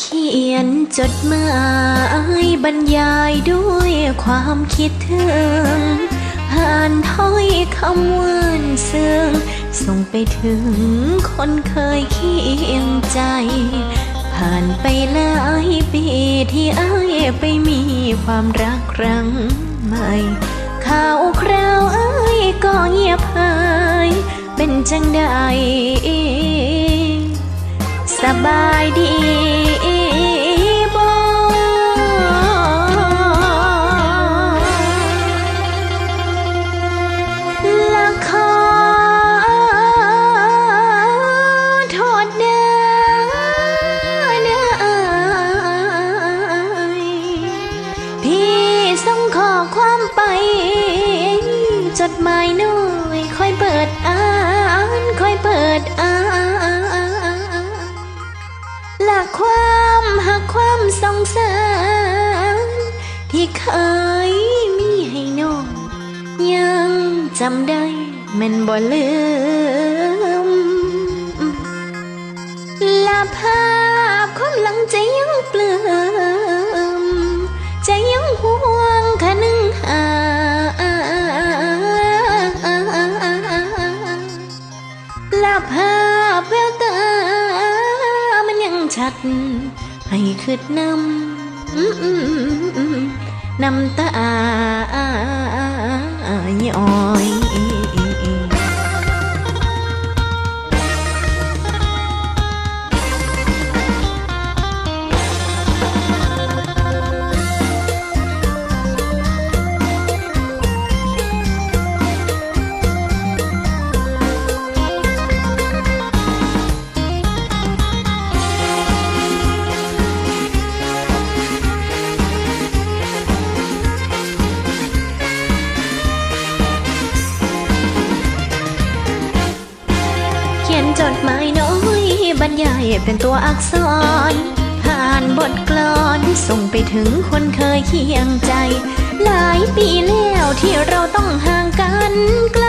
เขียนจดหมายบรรยายด้วยความคิดถึง ผ่านถ้อยคำหวานซึ้งส่งไปถึงคนเคยเคียงใจ ผ่านไปหลายปีที่อ้ายไปมีความรักครั้งใหม่ข่าวคราวอ้ยก็เงียบหาย เป็นจังใด สบายดีบ่ละขอโทษเด้อเด้อพี่ส่งข้อความไป จดหมายน้ สงสารที่เคยมีให้น้องยังจำได้แมันบ่ลืมลาภาพความหลังใจยังเปลือมใจยังห่วงคะนึงหาลาภาพแววตามันยังชัด ให้คืดนำน้ำตาย้อย จดหมายน้อยบรรยายเป็นตัวอักษร ผ่านบทกลอนส่งไปถึงคนเคยเคียงใจ หลายปีแล้วที่เราต้องห่างกันไกล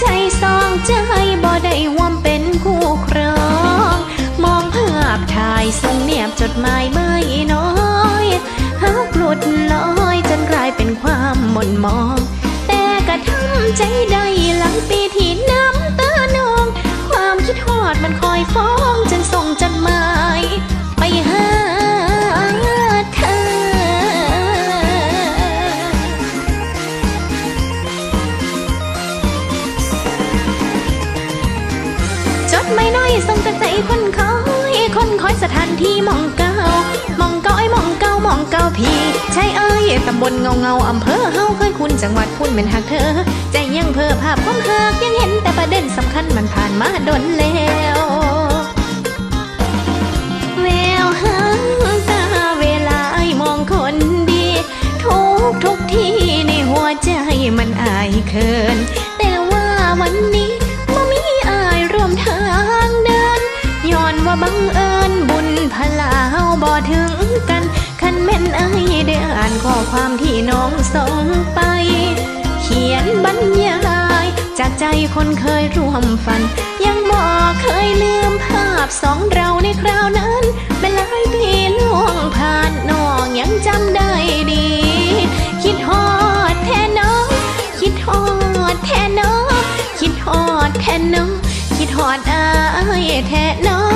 ใจสองใจบ่ได้วมเป็นคู่ครอง มองภาพถ่ายส่งเนียบจดหมายไม่น้อยหักหลุดลอยจนกลายเป็นความหม่นมอง แต่กระทำใจได้ ที่มองเกามองเกาไอ้มองเกามองเกาพี่ ใช่เอ้ยตำบลเงาเงาอำเภอเฮาเคยคุณจังหวัดพุ่นเป็นหักเธอ ใจยังเพ้อภาพความหักยังเห็นแต่ประเด็นสำคัญมันผ่านมาดนแล้วแววหางตาเวลาไอ้มองคนดี ทุกทุกที่ในหัวใจมันอายเขิน แต่ว่าวันนี้บ่มีอายร่วมทางเดินย้อนว่าบังเข้อความที่น้องส่งไป เขียนบรรยาย จากใจคนเคยร่วมฝัน ยังบอกเคยลืมภาพสองเราในคราวนั้น เป็นหลายปีล่วงผ่านน้องยังจำได้ดี คิดฮอดแทนน้องคิดฮอดแทนน้องคิดฮอดแทนน้องคิดฮอดอายแทนน้อง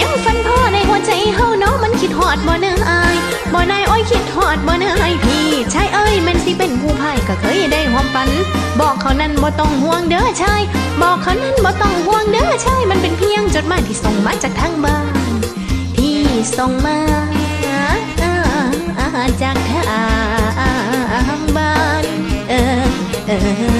ยังฝันพอ ใจเฮาเนาะมันคิดฮอดบ่เนออายบ่นายอ้อยคิดฮอดบ่เนออายพี่ชายเอ้ยแมันสิเป็นผู้พายก็เคยได้หอมฝัน บอกเขานั้นบ่ต้องห่วงเด้อชายบอกเขานั้นบ่ต้องห่วงเด้อชายมันเป็นเพียงจดหมายที่ส่งมาจากทางบ้านที่ส่งมาจากทางบ้านเออเออ